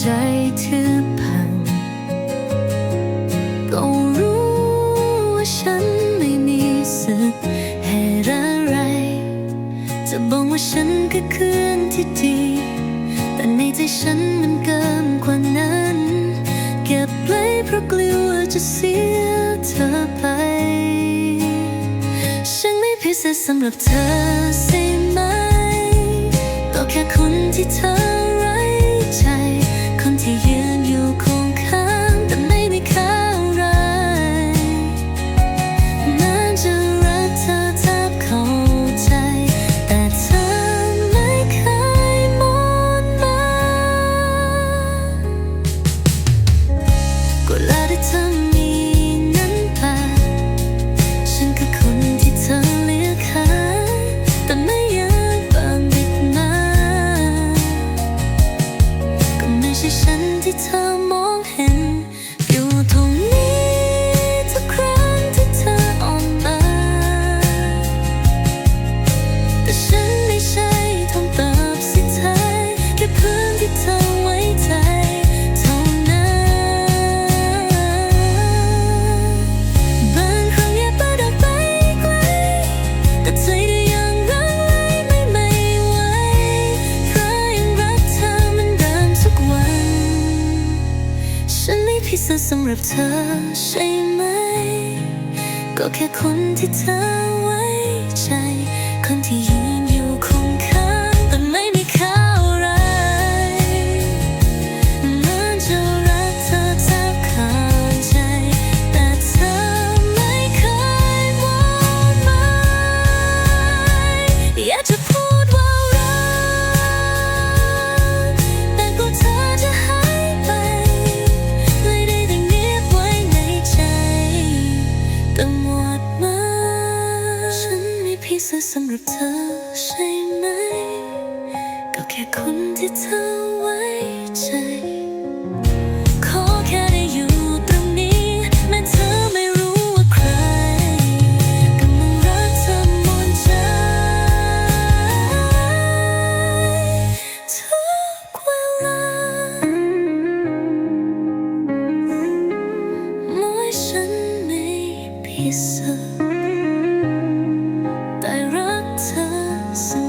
ใจเธอพัง ก็รู้ว่าฉันไม่มีสิทธิ์ให้อะไร จะบอกว่าฉันก็คืนที่ดี แต่ในใจฉันมันเกินกว่านั้น เก็บไว้เพราะกลัวจะเสียเธอไป ฉันไม่พิเศษสำหรับเธอใช่ไหม ก็แค่คนที่เธอ ซื้อสำหรับเธอใช่ไหม ก็แค่คนที่เธอไว้ใจ คนที่ ทั้หมดมาฉันไม่พิเศษสำหรับเธอใช่ไหม ก็แค่คนที่เธอไว้ใจ Lisa, director.